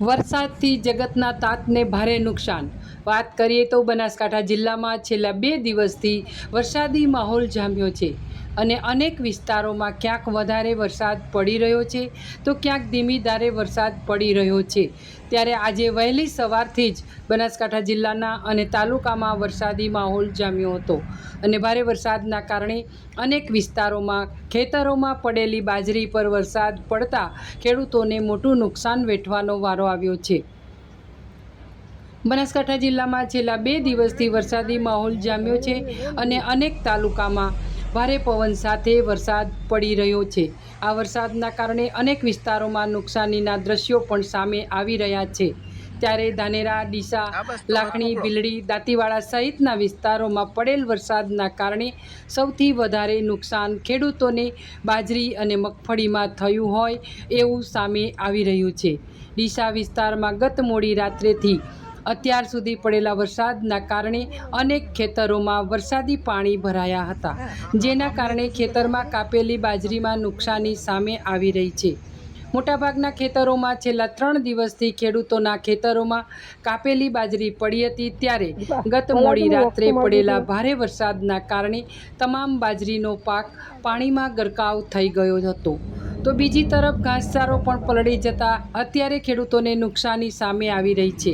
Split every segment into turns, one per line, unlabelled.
વરસાદથી જગતના તાતને ભારે નુકસાન. વાત કરીએ તો બનાસકાંઠા જિલ્લામાં છેલ્લા બે દિવસથી વરસાદી માહોલ જામ્યો છે. અને અનેક વિસ્તારોમાં ક્યાંક વધારે વરસાદ પડી રહ્યો છે, તો ક્યાંક ધીમી ધારે વરસાદ પડી રહ્યો છે. ત્યારે આજે વહેલી સવારથી જ બનાસકાંઠા જિલ્લાના અને તાલુકામાં વરસાદી માહોલ જામ્યો હતો અને ભારે વરસાદના કારણે અનેક વિસ્તારોમાં ખેતરોમાં પડેલી બાજરી પર વરસાદ પડતા ખેડૂતોને મોટું નુકસાન વેઠવાનો વારો આવ્યો છે. બનાસકાંઠા જિલ્લામાં છેલ્લા બે દિવસથી વરસાદી માહોલ જામ્યો છે અને અનેક તાલુકામાં ભારે પવન સાથે વરસાદ પડી રહ્યો છે. આ વરસાદના કારણે અનેક વિસ્તારોમાં નુકસાનીના દ્રશ્યો પણ સામે આવી રહ્યા છે. ત્યારે ધાનેરા ડીસા લાખણી બિલડી દાંતીવાડા સહિતના વિસ્તારોમાં પડેલ વરસાદના કારણે સૌથી વધારે નુકસાન ખેડૂતોને બાજરી અને મગફળીમાં થયું હોય એવું સામે આવી રહ્યું છે. ડીસા વિસ્તારમાં ગત મોડી રાત્રેથી અત્યાર સુધી પડેલા વરસાદના કારણે અનેક ખેતરોમાં વરસાદી પાણી ભરાયા હતા જેના કારણે ખેતરમાં કાપેલી બાજરીમાં નુકસાની સામે આવી રહી છે. મોટાભાગના ખેતરોમાં છેલ્લા ત્રણ દિવસથી ખેડૂતોના ખેતરોમાં કાપેલી બાજરી પડી હતી ત્યારે ગત મોડી રાત્રે પડેલા ભારે વરસાદના કારણે તમામ બાજરીનો પાક પાણીમાં ગરકાવ થઈ ગયો હતો. તો બીજી તરફ ઘાસચારો પણ પલળી જતા અત્યારે ખેડૂતોને નુકસાની સામે આવી રહી છે.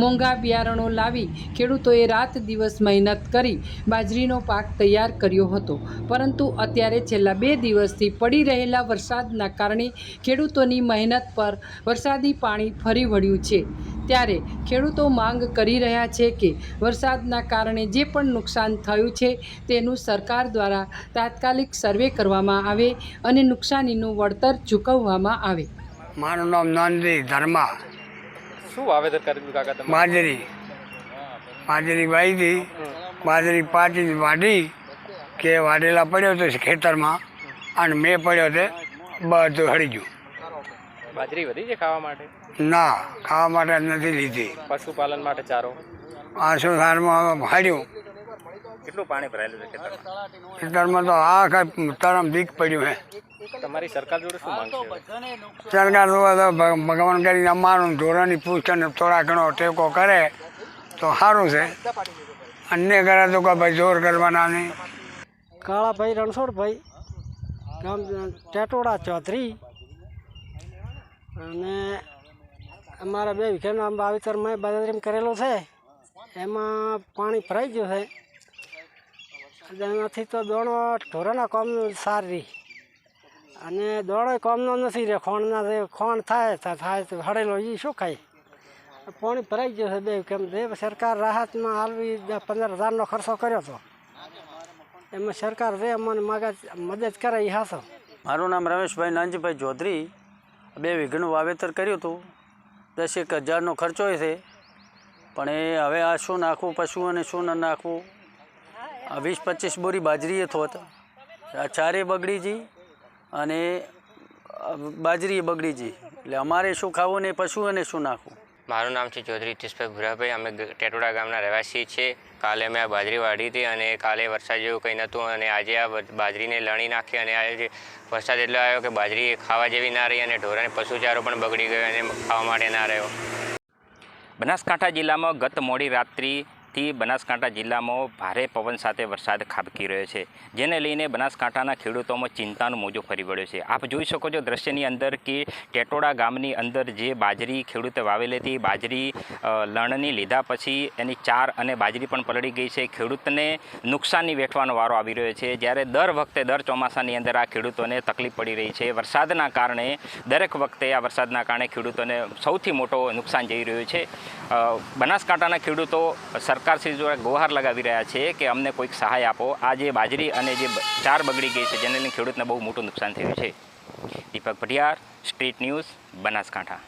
મોંઘા બિયારણો લાવી ખેડૂતોએ રાત દિવસ મહેનત કરી બાજરીનો પાક તૈયાર કર્યો હતો. પરંતુ અત્યારે છેલ્લા બે દિવસથી પડી રહેલા વરસાદના કારણે ખેડૂતોની મહેનત પર વરસાદી પાણી ફરી વળ્યું છે. ત્યારે ખેડૂતો માંગ કરી રહ્યા છે કે વરસાદના કારણે જે પણ નુકસાન થયું છે તેનું સરકાર દ્વારા તાત્કાલિક સર્વે કરવામાં આવે અને નુકસાનીનું વળતર ચૂકવવામાં આવે.
મારું નામ નંદી ધર્મા.
શું વાવેતર કર્યું કાકા તમે
બાજરી બાજરી વાવી હતી બાજરી પાટી વાઢી કે વાઢેલા પડ્યો તો ખેતરમાં અને મેં પડ્યો તે બધું હળી ગયું.
બાજરી વધી છે ખાવા માટે?
ના ખાવા માટે નથી લીધી.
પશુપાલન માટે ચારો?
આસો સારમાં હાડ્યું
કેટલું પાણી ભરાયેલું છે ખેતરમાં?
ખેતરમાં તો આ કાંઈ તરમ બીક પડ્યું હે.
તમારી સરકાર જોડે શું માંગ છે?
સરકાર તો ભગવાન કરીને અમારું ધોરણની પૂછતાને થોડા ઘણો ટેકો કરે તો સારું છે. અન્ય કરે તો કે ભાઈ જોર કરવાના નહીં.
કાળાભાઈ રણછોડભાઈ ગામ ટેટોડા ચૌધરી અને અમારા બે વીઘાનો આમ વાવેતર મેં બાજરી કરેલો છે. એમાં પાણી ભરાઈ ગયું છે. એનાથી તો દોણો ઢોરાના કોમનું સારી અને દોણો કોમનો નથી રહે ખોણના ખોણ થાય થાય તો હળેલો એ શું ખાય? પાણી ભરાઈ ગયું છે બે કેમ જે સરકાર રાહતમાં હાલવી પંદર હજારનો ખર્ચો કર્યો હતો એમાં સરકાર જે અમને માગા મદદ કરે એ હાસો.
મારું નામ રમેશભાઈ નાનજીભાઈ ચૌધરી બે વીઘનું વાવેતર કર્યું હતું. દસેક હજારનો ખર્ચો છે. પણ એ હવે આ શું નાખવું પશુઓને શું ન નાખવું? આ વીસ પચીસ બોરી બાજરીએ થોત. આ ચારે બગડી જી અને બાજરી બાજરીએ બગડી જી એટલે અમારે શું ખાવું ને પશુઓને શું નાખવું?
મારું નામ છે ચૌધરી હિતેશભાઈ ભુરાભાઈ. અમે ટેટોડા ગામના રહેવાસી છીએ. કાલે અમે આ બાજરી વાઢી હતી અને કાલે વરસાદ જેવું કંઈ નહોતું અને આજે આ બાજરીને લણી નાખી અને આજે વરસાદ એટલો આવ્યો કે બાજરી ખાવા જેવી ના રહી અને ઢોરાને પશુચારો પણ બગડી ગયો અને ખાવા માટે ના રહ્યો. બનાસકાંઠા જિલ્લામાં ગત મોડી રાત્રિથી બનાસકાંઠા જિલ્લામાં ભારે પવન સાથે વરસાદ ખાબકી રહ્યો છે. જેને લઈને બનાસકાંઠાના ખેડૂતોમાં ચિંતાનું મોજું ફરી વળ્યું છે. આપ જોઈ શકો છો દ્રશ્યની અંદર કે ટેટોડા ગામની અંદર જે બાજરી ખેડૂતે વાવેલી હતી, બાજરી લણની લીધા પછી એની ચાર અને બાજરી પણ પલળી ગઈ છે. ખેડૂતને નુકસાની વેઠવાનો વારો આવી રહ્યો છે. જ્યારે દર વખતે, દર ચોમાસાની અંદર આ ખેડૂતોને તકલીફ પડી રહી છે. વરસાદના કારણે, દરેક વખતે આ વરસાદના કારણે ખેડૂતોને સૌથી મોટો નુકસાન જઈ રહ્યું છે. બનાસકાંઠાના ખેડૂતો સરકારશ્રી જોડે ગુહાર લગાવી રહ્યા છે કે અમને કોઈક સહાય આપો. આ જે બાજરી અને જે ચાર બગડી ગઈ છે જેને લઈને ખેડૂતને બહુ મોટું નુકસાન થયું છે. Deepak Bhatiyar, street news, Banaskantha.